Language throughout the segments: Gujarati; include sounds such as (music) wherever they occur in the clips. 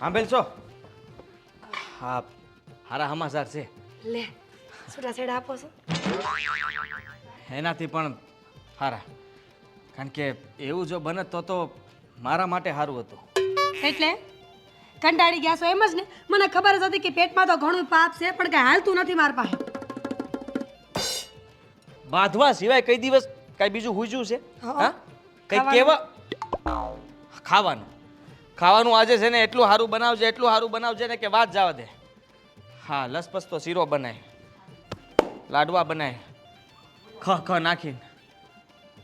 સાંભળ છો? હા હારા સમાચાર છે. લે છૂટા છેડા આપો છો. એનાથી પણ હારા. કારણ કે એવું જો બને તો તો મારા માટે સારું હતું. એટલે? કંટાળી ગયા છો એમ જ ને? મને ખબર જ હતી કે પેટમાં તો ઘણું પાપ છે પણ કઈ હાલતું નથી મારા પાસે. બાંધવા સિવાય કઈ દિવસ કઈ બીજું હુજ્યું છે. હા કઈ કેવા? ખાવાનું. ખાવાનું આજે છે ને એટલું સારું બનાવજે એટલું સારું બનાવજે ને કે વાત જવા દે. હા લસપસતો શીરો બનાય. લાડવા બનાય. ખ ખ નાખીને.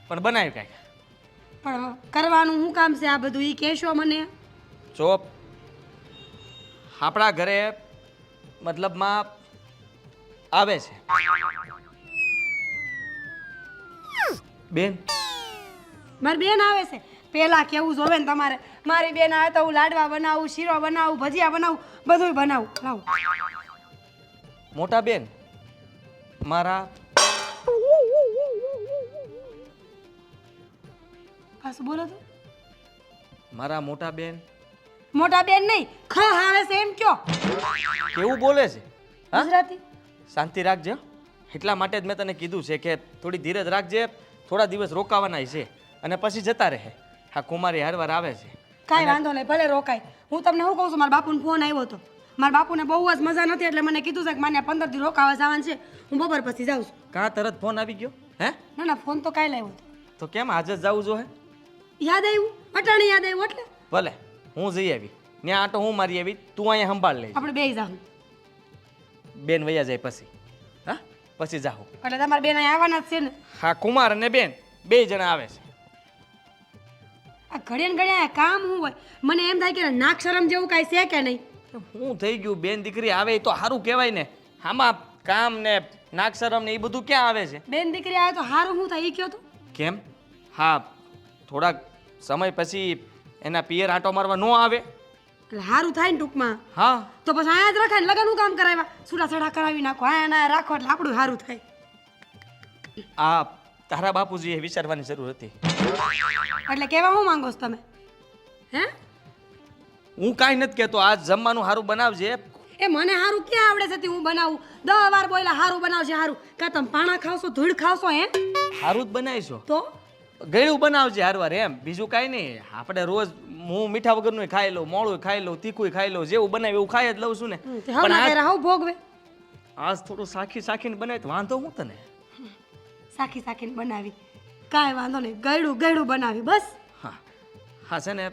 પણ બનાવ્યું કાંઈક પણ કરવાનું શું કામ છે આ બધું? એ કહેશો મને. જો આપણા ઘરે મતલબમાં આવે છે. બેન? મારી બેન આવે છે. પેલા કેવું જોવે ને તમારે? મારી બેન આવે તો હું લાડવા બનાવું શીરો બનાવું ભજીયા બનાવું બધું બનાવું. લાવું. મોટા બેન મારા પાછું બોલો તો. મારા મોટા બેન. મોટા બેન નહીં ખ આવે છે એમ કયો. કેવું બોલે છે? હા? ગુજરાતી. શાંતિ રાખજે. એટલા માટે જ મેં તને કીધું છે કે થોડી ધીરજ રાખજે. થોડા દિવસ રોકાવાના છે અને પછી જતા રહે. હા કુમારી હારવાર આવે છે. કાંઈ વાંધો નહીં ભલે રોકાય. હું તમને શું કહું છું મારા બાપુનો ફોન આવ્યો હતો મારા બાપુને બહુ જ મજા નથી એટલે મને કીધું છે કે માને પંદર દી રોકાવા જવાનું છે. હું બપોર પછી જાઉં છું. કાં તરત ફોન આવી ગયો? હે? ના ના ફોન તો કાંઈ લાવ્યો હતો. તો કેમ આજે જ જવું હે? યાદ આવ્યું? અટાણી યાદ આવ્યું એટલે? ભલે હું જઈ આવી. ત્યાં આટો હું મારી આવી તું અહીંયા સંભાળ લે આપણે બે જાઉં બેન વૈયા જાય પછી. હા? પછી જાઉં એટલે તમારા બેન અહીં આવવાના જ છે ને? હા કુમાર અને બેન બે જણા આવે છે. આ ઘડે ને ઘડે આ કામ શું હોય? મને એમ થાય કે નાક શરમ જેવું કાંઈ છે કે નહીં? હું થઈ ગયું? બેન દીકરી આવે એ તો સારું કહેવાય ને. આમાં કામ ને નાક્ષરમ ને એ બધું ક્યાં આવે છે? બેન દીકરી આવે તો સારું શું થાય? એ કયો તો. કેમ? હા થોડાક સમય પછી એના પિયર આંટો મારવા ન આવે. એટલે સારું થાય ને ટૂંકમાં. હા. તો પછી અહીંયા જ રખાય ને લગનનું કામ કરાવ્યા. છૂટા છડા કરાવી નાખો અહીંયા રાખો એટલે આપણું સારું થાય. આ તારા બાપુજીએ વિચારવાની જરૂર હતી. એટલે કેવા હું માંગો છો તમે? હે? હું કાંઈ નથી કહેતો આજ જમવાનું સારું બનાવજે. એ મને સારું ક્યાં આવડે છે હું બનાવું? દસ વાર બોયલા સારું બનાવજે સારું કા તમે પાણા ખાવશો ધૂળ ખાવશો હે સારું જ બનાવીશો. તો? ગળ્યું બનાવજે હારવાર એમ. બીજું કાંઈ નહીં. આપણે રોજ હું મીઠા વગરનું ખાઈ લઉં મોળું ખાઈ લઉં તીખું ખાઈ લઉં જેવું બનાવે એવું ખાઈ જ લઉં છું ને. પણ ના ભોગવે. આજ થોડું સાખી સાખીને બનાવે તો વાંધો હું તને? સાખી સાખીને બનાવી. કાંઈ વાંધો નહીં ગળ્યું ગળ્યું બનાવી બસ. હા હા છે ને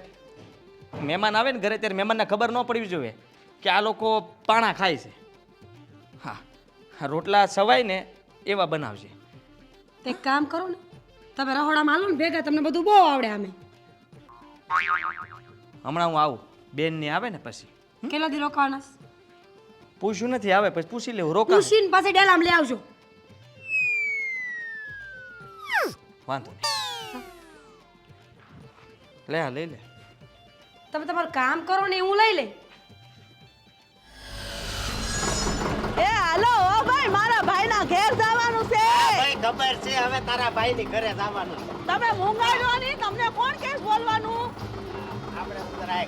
મહેમાન આવે ને ઘરે ત્યારે મહેમાનને ખબર ન પડવી જોઈએ કે આ લોકો પાણા ખાય છે. હા રોટલા સવાય ને એવા બનાવજે તે કામ કરો ને તમે રહોડામાં હાલો ને ભેગા તમને બધું બહુ આવડે આમે. હમણાં હું આવું બેન ને આવે ને પછી. કેટલા દી રોકાવાના? પૂછ્યું નથી આવે પછી પૂછી લેવું રોકા પૂછીને પાછી ડેલામ લઈ આવજો. વાંધો નહીં. લે આ લઈ લે. તમે તમારું કામ કરો ને હું લઈ લે એ હાલો ઓ ભાઈ મારા ભાઈના ઘેર જવાનું છે. ભાઈ ખબર છે હવે તારા ભાઈની ઘરે જવાનું તમે મૂંગાડ્યો નહીં તમને કોણ કેસ બોલવાનું? આપણે ઉતરાય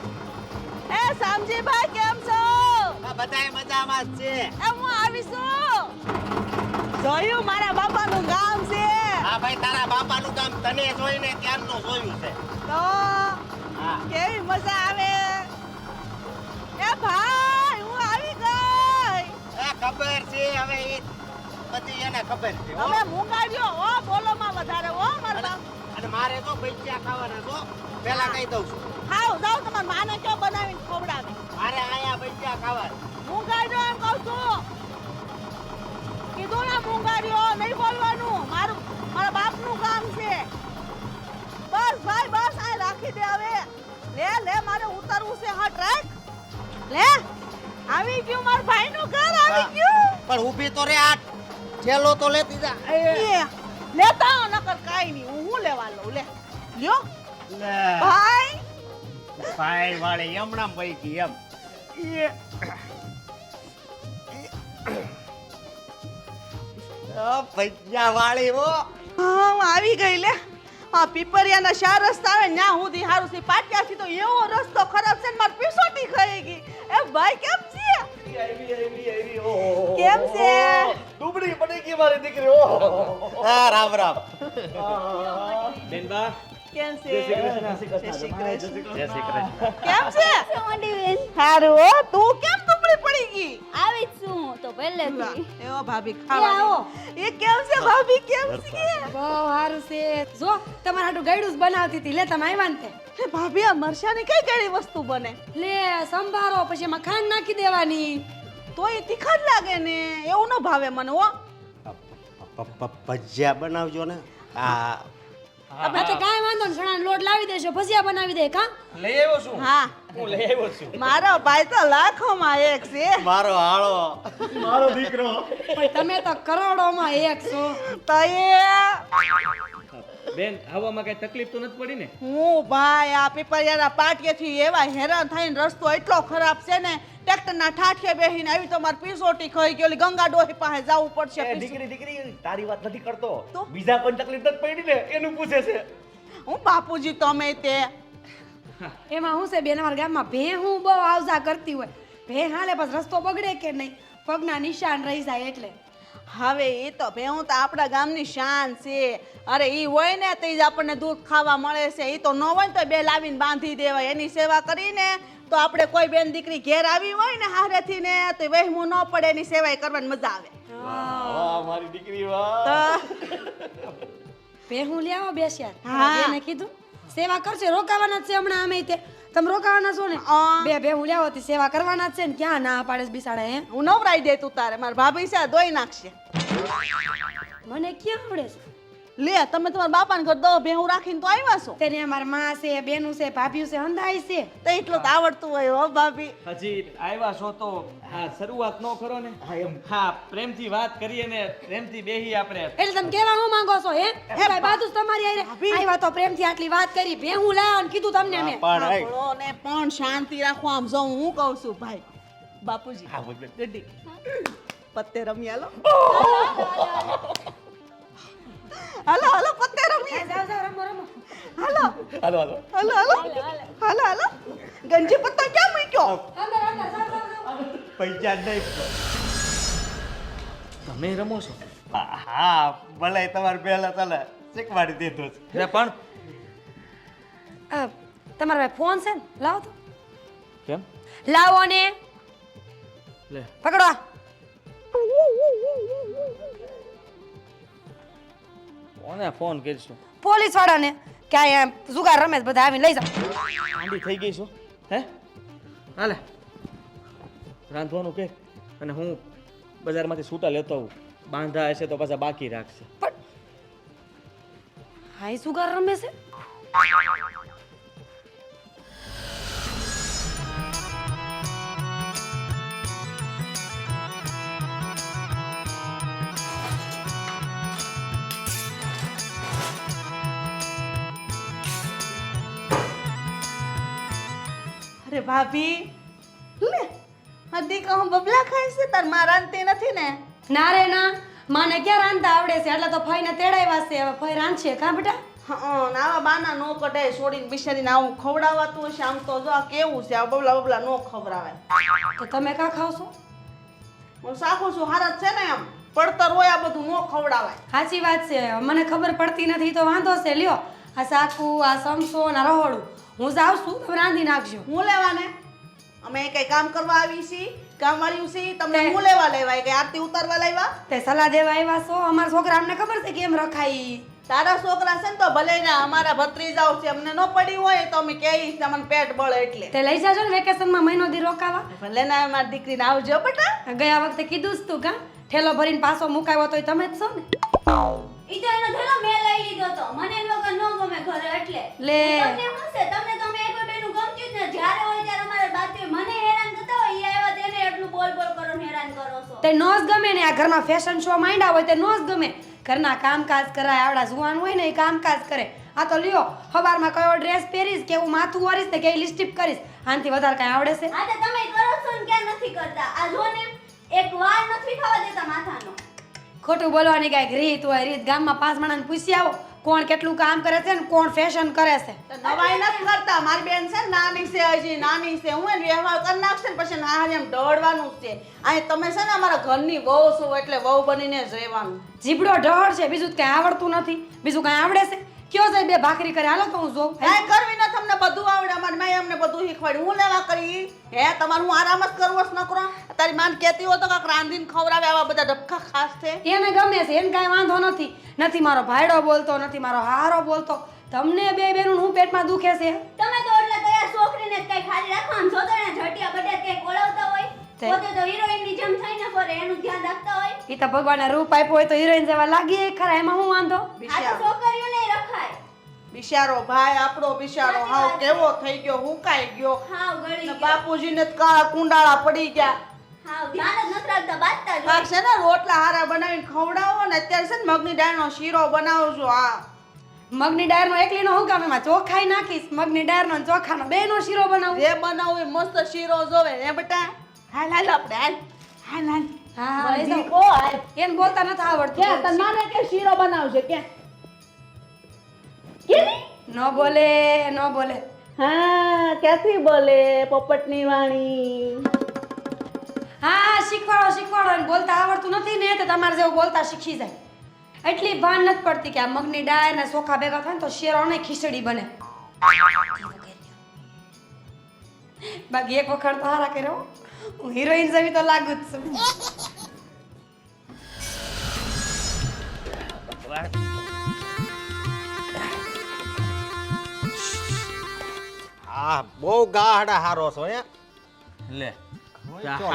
એ સામજીભાઈ કેમ છો? બધાય મજામાં છે. એ હું આવીશું જોયું મારા બાપાનું ગામ છે. હા ભાઈ તારા બાપાનું કામ તને જોઈને ત્યારનું જોયું છે. તો કેવી મજા આવે? એ ભાઈ હું આવી ગઈ. એ ખબર છે હવે એ બધી એને ખબર છે. હવે મૂંગાડ્યો ઓ બોલોમાં વધારે ઓ મારા અને મારે તો પૈસા ખાવાના છો પેલા કહી દઉં છું. ખાવ જાવ તમારે માને કયો બનાવીને ખવડાવે. મારે અહીંયા પૈસા ખાવાના મૂંગાડ્યો એમ કહું છું. કીધું ને મૂંગાડ્યો નહીં બોલવાનું. મારું મારા બાપનું કામ છે. બસ ભાઈ બસ આ રાખી દે હવે. લે લે મારે ઉતરવું છે. હા ટ્રેક. લે આવી ગયું મારા ભાઈનું ઘર આવી હા. ગયું. પણ ઊભી તો રે આ ઠેલો તો લેતી જા લેતા નકર કાઈ નહીં. હું હું લેવા લઉં? લે. લ્યો. લે. ભાઈ. ભાઈ વાળી હમણાં ભાઈ કી એમ. એ. ભજીયા વાળી હો. હા હું આવી ગઈ લે. આ પીપરિયાના શા રસ્તા આવે ન્યા હું દી હારું સી પાટિયાથી તો એવો રસ્તો ખરાબ છે ને માર પીસોટી ખાઈ ગઈ. એ ભાઈ કેમ છે? આવી આવી આવી ઓ. કેમ છે? ડુબડી પડી ગઈ મારી દીકરી ઓ. હા રામ રામ. બેનબા કેમ છે? જય શ્રી કૃષ્ણ જય શ્રી કૃષ્ણ. જય શ્રી કૃષ્ણ. કેમ છે? સોની બેન? સારું તું કેમ પડી ગઈ. આવી છું તો પહેલે એવો ભાભી આવો. ખાવા એ કેમ છે ભાભી કેમ છે? બહુ સારું છે. જો તમારે હાટું ગળ્યું જ બનાવતી હતી. લે તમે આવ્યા ને તે. હે ભાભી આ મરચાની કઈ કઈ વસ્તુ બને? લે સંભારો પછી એમાં ખાંડ નાખી દેવાની. તોય તીખા જ લાગે ને એવું ન ભાવે મને હો. પ- પ- ભજીયા બનાવજો ને. આ હા તો કાંઈ વાંધો ને ચણાનો લોટ લાવી દેજો ભજીયા બનાવી દે કા? લઈ આવ્યો છું. હા. હું લઈ આવ્યો છું. મારો ભાઈ તો લાખોમાં એક છે. મારો હાળો. મારો દીકરો. પણ તમે તો કરોડો માં એક છો. તો એ બેન આવવામાં કઈ તકલીફ તો નથી પડી ને? હું ભાઈ આ પીપળિયાના પાટિયેથી એવા હેરાન થઈને રસ્તો એટલો ખરાબ છે ને ટ્રેક્ટરના ઠાઠિયે બેહીને આવી તો મારી પીસોટી ખાઈ ગયો ગંગા ડોહી પાસે જવું પડશે દીકરી દીકરી તારી વાત નથી કરતો. બીજા કોઈ તકલીફ નથી પડી ને એનું પૂછે છે. હું બાપુજી તમે તે? એમાં હું છે બેન અમારા ગામમાં ભે હું બહુ આવજા કરતી હોય. ભે હાલે પછી રસ્તો બગડે કે નહીં? પગના નિશાન રહી જાય એટલે. હવે એ તો ભેહું તો આપણા ગામની શાન છે. અરે એ હોય ને તે જ આપણને દૂધ ખાવા મળે છે. એ તો ન હોય ને તો બે લાવીને બાંધી દેવાય. એની સેવા કરીને તો આપણે કોઈ બેન દીકરી ઘેર આવી હોય ને હારેથી ને તો વહેમું ન પડે એની સેવા કરવાની મજા આવે. વાહ મારી દીકરી વાહ. તો ભે હું લે આવો બેસ્યા. હા. કીધું સેવા કરશે રોકાવાના જ છે હમણાં અમે તે. તમે રોકાવાના છો ને? બે બે હું લેવો સેવા કરવાના જ છે ને ક્યાં ના પાડે બિસાડે બિસાડા હે? હું નવરાઈ દે તું તારે મારા ભાભી છે દોઈ નાખશે. મને ક્યાં આવડે છે? લે તમે તમારા બાપાને ઘર દહ ભેહું રાખીને તો આવ્યા છો. તેને અમારમાં છે બેનું છે ભાભીયું છે હંધાઈ છે. તો એટલું તો આવડતું હોય હો ભાભી. હજી આવ્યા છો તો આ શરૂઆત નો કરો ને. હા પ્રેમથી વાત કરીએ ને પ્રેમથી બેહી આપણે. એટલે તમે કેવા હું માંગો છો હે? હે ભાઈ બાજુ જ તમારી હારે આવ્યા તો પ્રેમથી આટલી વાત કરી ભે હું લાવ્યા ને કીધું તમને મેં. પણ ને પણ શાંતિ રાખો આમ જો હું કહું છું ભાઈ. બાપુજી હા બોલ બેન. પત્તે રમ્યા હાલો હાલો હાલો પત્તે રમી જાવ જાવ રમો રમો. હાલો. હાલો હાલો. હાલો હાલો. હાલો હાલો. ગંજી પત્તા ક્યાં મૂક્યો? અંદર અંદર જાવ જાઓ પૈસા નહીં. તમે રમો છો? હા, ભલે તમારે પહેલા ચાલે શીખવાડી દીધું છે. પણ? તમારા ભાઈ ફોન છે ને? લાવો તો. કેમ? લાવો ને. લે. પકડો. કોને ફોન કરશું? પોલીસ વાળાને કે અહીંયા જુગાર રમે છે બધા આવીને લઈ જાઓ ઠંડી થઈ ગઈ છું. હે? હાલે. રાંધવાનું કે? અને હું બજારમાંથી છૂટા લેતો આવું. બાંધા હશે તો પાછા બાકી રાખશે. પણ હાઈ જુગાર રમે છે? ભાભી? લે હદી કહું બબલા ખાય છે તારમાં રાંધતી નથી ને? ના રે ના. માને ક્યાં રાંધતા આવડે છે? એટલે તો ફઈને તેડાવ્યા છે. હવે ફઈ રાંધશે કા બેટા? આવા બાના નો કઢાય છોડીને બિચારીને આવું ખવડાવાતું હશે. આમ તો જો આ કેવું છે આ બબલા બબલા નો ખવડાવાય તો તમે કા ખાવ છો? હું સાખું છું હારા છે ને એમ. પડતર હોય આ બધું નો ખવડાવાય. સાચી વાત છે. મને ખબર પડતી નથી તો વાંધો છે. લ્યો. આ સાકુ આ સમસો આ રહોડું. હું જાઉં છું તમે રાંધી નાખજો. હું લેવાને? અમે કઈ કામ કરવા આવી છીએ? કામ વાળી છીએ તમને હું લેવા લેવાય કે આરતી ઉતારવા લાવ્યા તે સલાહ દેવા આવ્યા છો? અમારા છોકરા અમને ખબર છે કેમ રખાય તારા છોકરા છે ને તો ભલે ને અમારા ભત્રીજાઓ છે અમને ન પડી હોય તો અમે કહીશ કે અમને પેટ બળે એટલે. તે લઈ જાજો ને વેકેશનમાં મહિનો દી રોકાવા. ભલે ને મારી દીકરીને આવજો બેટા. ગયા વખતે કીધું જ તું કા ઠેલો ભરીને પાછો મુકાવ્યો તો તમે જ છો ને? ઈ તો એનો ઠેલો મેં લઈ લીધો તો. મને એનો વગર ન ગમે ઘરે એટલે. લે. છે તમને તમે એક બેનું ગમતું જ ને જ્યારે હોય ત્યારે અમારે બાતે મને હેરાન કરતા હોય ઈ આવ્યા તેને એટલું બોલ બોલ કરો ને હેરાન કરો છો. તે નો જ ગમે ને આ ઘરમાં ફેશન શો માંડ્યા હોય તે નો જ ગમે. ઘરના કામકાજ કરાય આવડા જુવાન હોય ને એ કામકાજ કરે. આ તો લ્યો સવારમાં કયો ડ્રેસ પહેરીશ કેવું માથું ઓરીશ ને કેવી લિપસ્ટિક કરીશ આનાથી વધારે કઈ આવડે છે? આ તો તમે કરો છો ને ક્યાં નથી કરતા. આ જો ને એક વાર નથી ખાવા દેતા માથાનો. ખોટું બોલવાની કાંઈક રીત હોય રીત ગામમાં પાંચ માણસને પૂછી આવો. કોણ કેટલું કામ કરે છે ને કોણ ફેશન કરે છે? નવાઈ નથી કરતા. મારી બેન છે ને નાની છે હજી નાની છે. હું એને વ્યવહાર કરી નાખશે ને પછી ના એમ ઢળવાનું છે. અહીં તમે છે ને અમારા ઘરની વહુ છો એટલે વહુ બનીને જ રહેવાનું. જીબડો ઢળ છે. બીજું કાંઈ આવડતું નથી. બીજું કાંઈ આવડે છે? કયો છે બે ભાખરી કરે હાલો તો હું જોઉં હે કરવી ન તમને બધું આવડે અમારી મેં અમને બધું શીખવાડ્યું. હું લેવા કરી? હે તમારું હું આરામ જ કરવો જ નકરો? તારી માન કહેતી હો તો કાંઈક રાંધીને ખવડાવે આવા બધા ડબકા ખાસ છે. એને ગમે છે એને કાંઈ વાંધો નથી. નથી મારો ભાઈડો બોલતો નથી મારો હારો બોલતો. તમને બે બેનું હું પેટમાં દુખે છે? તમે તો એટલે કયા છોકરીને જ કઈ ખાલી રાખો આમ જોતો ને ઝટિયા બધા કઈ કોળવતા હોય પોતે તો હિરોઈનની જેમ થઈને ફરે એનું ધ્યાન રાખતા હોય. ઈ તો ભગવાને રૂપ આપ્યો હોય તો હિરોઈન જેવા લાગીએ ખરા એમાં હું વાંધો? આ તો છોકરીઓ ને રખાય. બિચારો ભાઈ આપણો બિચારો હાવ કેવો થઈ ગયો હુકાઈ ગયો. હાવ ગળી ગયો. બાપુજી ને કાળા કુંડાળા પડી ગયા. હાવ ધ્યાન જ નથી રાખતા બાજતા જ કાંઈક છે ને રોટલા હારા બનાવીને ખવડાવો ને અત્યારે છે ને મગની દાળનો શીરો બનાવજો હા. મગની ડાયરનો એકલીનો હું કામ એમાં ચોખાઈ નાખીશ. મગની ડાયરનો ને ચોખાનો બેનો શીરો બનાવું. જે બનાવું મસ્ત શીરો જોવે હે બેટા? હાલ હાલ આપણે હાલ. હાલ હાલ. હા હા તો કો હાલ. એને બોલતા નથી આવડતું. કે તને માને કે શીરો બનાવશે? ક્યાં? ન બોલે ન બોલે. હા ક્યાંથી બોલે પોપટની વાણી? હા શીખવાડો શીખવાડો. એને બોલતા આવડતું નથી ને તો તમારે જેવું બોલતા શીખી જાય. એટલી ભાન નથી પડતી કે આ મગની ડાળ ને ચોખા ભેગા થાય ને તો શેરો ને ખીચડી બને. બાકી એક વખત તો હારા કર્યો. હું હિરોઈન જેવી તો લાગુ જ છું. હા બહુ ગાહડા હારો છો હે? લે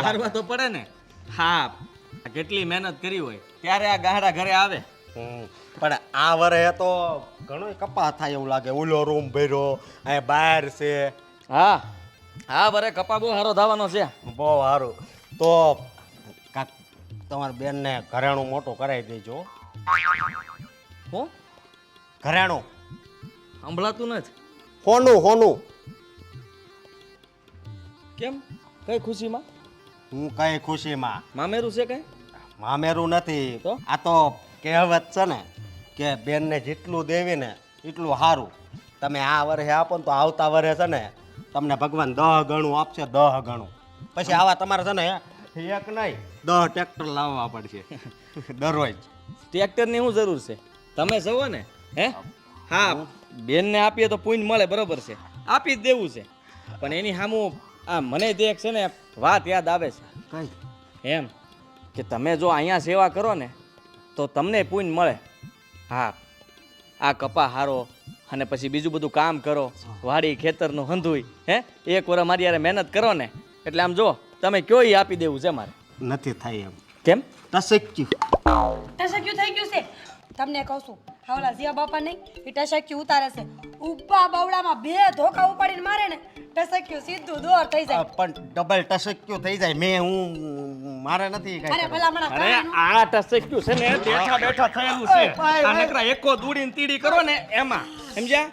હારવા તો પડે ને. હા કેટલી મહેનત કરી હોય. ત્યારે આ ગાહડા ઘરે આવે? હમ. પણ આ વરે તો ઘણો કપા થાય એવું લાગે. ઓલો રૂમ ભર્યો અહીં બહાર છે. હા હા બરે કપા બહુ સારો થવાનો છે. બહુ સારું તો કાક તમારા બેનને ઘરેણું મોટું કરાવી દેજો. હું? ઘરેણું. સંભળાતું નથી. હોનું હોનું. કેમ? કઈ ખુશીમાં? હું કઈ ખુશીમાં? મામેરું છે કઈ? મામેરું નથી. તો? આ તો કહેવત છે ને કે બેનને જેટલું દેવી ને એટલું સારું તમે આ વર્ષે આપો ને તો આવતા વર્ષે છે ને તમને ભગવાન દહ ગણું આપશે દહ ગણું. પછી આવા તમારે છે ને એક નહીં દહ ટ્રેક્ટર લાવવા પડશે. (laughs) દરરોજ. ટ્રેક્ટરની શું જરૂર છે? તમે જવો ને હે? હા બેનને આપીએ તો પુણ્ય મળે બરોબર છે. આપી જ દેવું છે. પણ એની સામું આ મને તે છે ને વાત યાદ આવે છે. કઈ? એમ કે તમે જો અહીંયા સેવા કરો ને તો તમને પુણ્ય મળે. હા આ કપા હારો અને પછી બીજું બધું કામ કરો. વાડી ખેતરનું હંધુય હે? એક વાર મારી યારે મહેનત કરો ને. એટલે આમ જો તમે કયો ઈ આપી દેવું છે મારે? નથી થાય એમ. કેમ? ટસક્યું. ટસક્યું થઈ ગયું છે. તમને કહું છું હાવલા જીયા બાપા નહીં એ ટસક્યું ઉતારે છે. ઉપા બાવડામાં બે ધોકા ઉપાડીને મારે ને ટસક્યું સીધું દોર થઈ જાય. પણ ડબલ ટસક્યું થઈ જાય. મેં હું મારે નથી કઈ અરે ભલામણા અરે આ ટસક્યું છે ને? બેઠા બેઠા થયેલું છે. આ નકરા એકો દૂડીને તીડી કરો ને એમાં. સમજ્યા?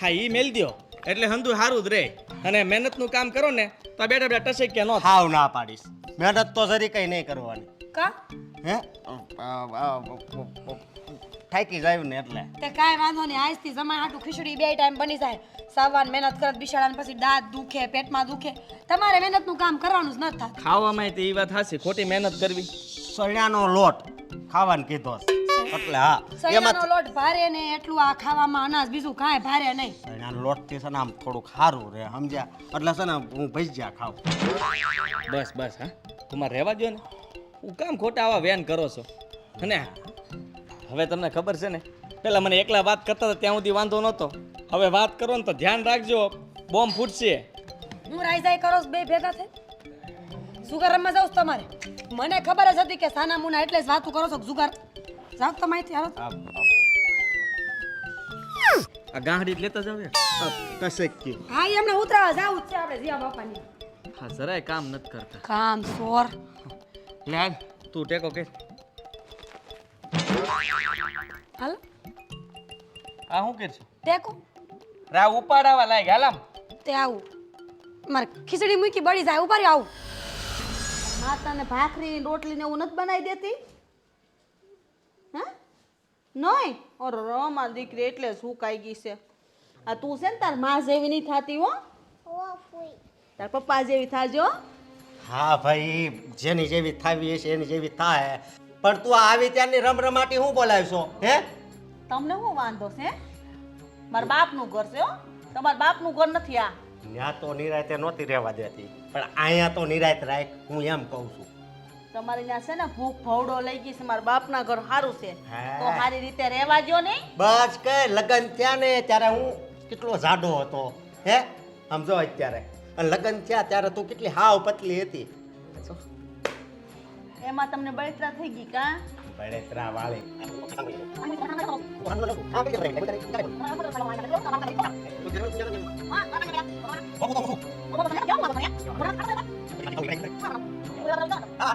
હા ઈ મેલ દ્યો. એટલે હંધુ સારું જ રહે અને મહેનતનું કામ કરો ને તો બેઠા બેઠા ટસક્યા નો હાવ ના પાડીશ. મહેનત તો જરી કઈ નહીં કરવાની. કા? હે? થાકી જાય ને એટલે. તે કાંઈ વાંધો નહીં. આજથી જમા હાટું ખીચડી બે ટાઈમ બની જાય. સાવાન મહેનત કરત બિશાળાને પછી દાંત દુખે પેટમાં દુખે. તમારે મહેનતનું કામ કરવાનું જ ન થાય. ખાવામાં તે એ વાત હાસી ખોટી મહેનત કરવી. સળિયાનો લોટ ખાવાનું કીધો એટલે હા સળિયાનો એમાં લોટ ભારે ને એટલું આ ખાવામાં અનાજ બીજું કાંઈ ભારે નહીં. સળિયાનો લોટથી છે ને આમ થોડુંક સારું રહે સમજ્યા? એટલે છે ને હું ભજીયા ખાઉં. બસ બસ હા. તમારે રહેવા દો ને. હું કામ ખોટા આવા વેન કરો છો? અને હવે તમને ખબર છે ને પેલા મને એકલા વાત કરતા હતા ત્યાં સુધી વાંધો નહોતો. હવે વાત કરો ને તો ધ્યાન રાખજો બોમ્બ ફૂટશે. હું રાઈઝાઈ કરો છો બે ભેગા થઈ જુગાર રમવા જાઉં તમારે? મને ખબર જ હતી કે સાના મુના એટલે જ વાતું કરો છો કે જુગાર. જાવ તો માહિતી હાલો આ આ ગાંહડી જ લેતા જાવ યાર. કે. હા એમને ઉતરાવા જાવું છે આપણે જીયા બાપાની. હા જરાય કામ નથી કરતા. કામ સોર. લે તું ટેકો કે. હાલ. આ શું છે? ટેકો? રા ઉપાડાવા લાગ હાલામ તે આવું. મારે ખીચડી મૂકી બળી જાય ઉપાડી આવું. માતાને ભાખરી રોટલી ને એવું નથી બનાવી દેતી? હા? નહીં ઓર રમા દીકરી એટલે સુકાઈ ગઈ છે. આ તું છે ને તારમાં જેવી નહીં થતી હો. તાર પપ્પા જેવી થાજો હા. ભાઈ જેની જેવી થાવી હશે એની જેવી થાય. પણ તું આવી ત્યારની રમરમાટી હું બોલાવીશો હે તમને શું વાંધો છે મારા બાપનું ઘર છે હો. તમારા બાપનું ઘર નથી આ. ત્યાં તો નિરાયતે નહોતી રહેવા દેતી પણ અહીંયા તો નિરાયત રાખ હું એમ કહું છું. તમારે ત્યાં છે ને ભૂખ ભવડો લઈ ગઈ છે મારા બાપના ઘર સારું છે. તો સારી રીતે રહેવા જો નહીં બસ કે લગ્ન થયા ને ત્યારે હું કેટલો જાડો હતો હે? સમજો અત્યારે. અને લગ્ન થયા ત્યારે તું કેટલી હાવ પતલી હતી. એમાં તમને બળતરા થઈ ગઈ કા? બળેતરા વાળી હા